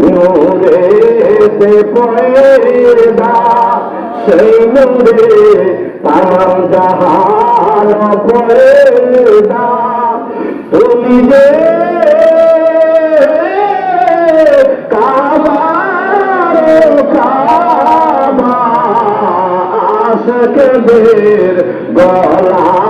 নূরেতে পয়দা সেই নূরে তাম জাহান পয়দা তুমি যে কাবার কাবা আশকদের গলার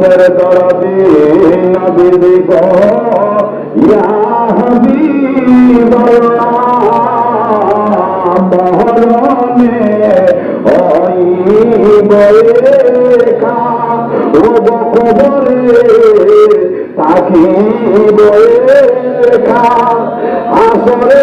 উম্মতের দরদি নবী দিগ ইয়া হাবিবাল্লাহ মহরমে ওই বয়ে ও কবরে তাকি বয়ে আসরে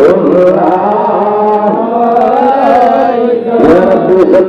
Oh,